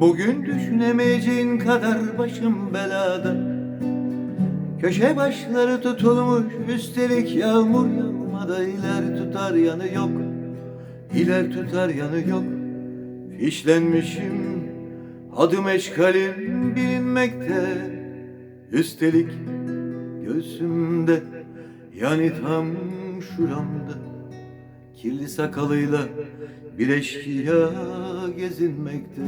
Bugün düşünemeyeceğin kadar başım belada. Köşe başları tutulmuş üstelik yağmur yağmada iler tutar yanı yok. İler tutar yanı yok. Fişlenmişim adım eşkalim bilinmekte. Üstelik göğsümde yani tam şuramda Kirli sakalıyla bir eşkıya gezinmekte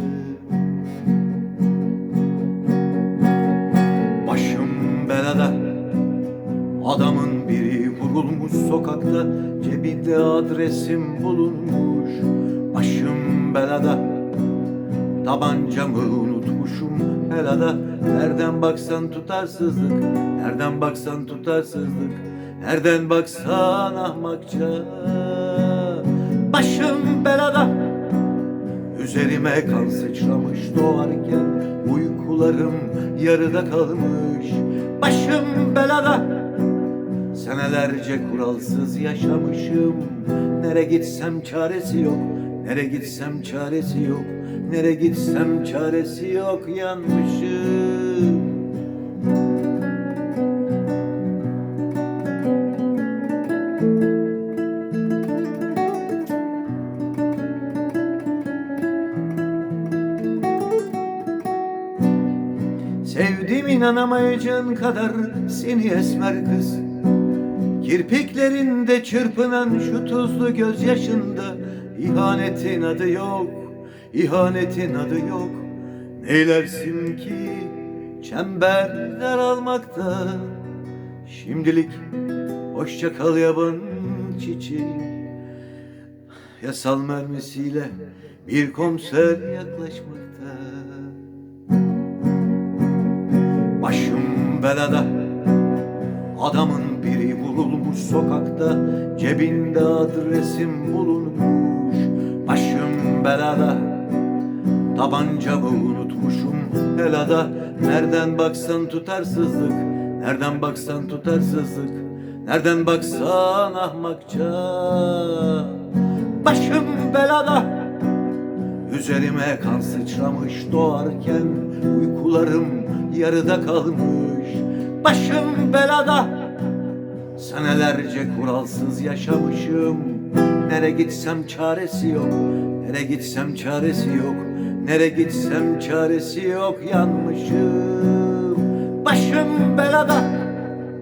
Adamın biri vurulmuş sokakta Cebinde adresim bulunmuş. Başım belada Tabancamı unutmuşum helada. Nereden baksan tutarsızlık Nereden baksan tutarsızlık Nereden baksan ahmakça. Başım belada Üzerime kan sıçramış doğarken Uykularım yarıda kalmış. Başım belada Senelerce kuralsız yaşamışım. Nere gitsem çaresi yok Nere gitsem çaresi yok Nere gitsem çaresi yok yanmışım. Sevdim inanamayacağın kadar seni esmer kız Kirpiklerinde çırpınan şu tuzlu gözyaşında ihanetin adı yok, ihanetin adı yok. Neylersin ki çember daralmakta Şimdilik hoşça kal yaban çiçeği Yasal mermisiyle bir komiser yaklaşmakta. Başım belada Adamın vurulmuş sokakta Cebinde adresim bulunmuş. Başım belada Tabancamı unutmuşum helada. Nereden baksan tutarsızlık Nereden baksan tutarsızlık Nereden baksan ahmakça. Başım belada Üzerime kan sıçramış doğarken Uykularım yarıda kalmış. Başım belada Senelerce kuralsız yaşamışım. Nere gitsem çaresi yok. Nere gitsem çaresi yok. Nere gitsem çaresi yok. Yanmışım. Başım belada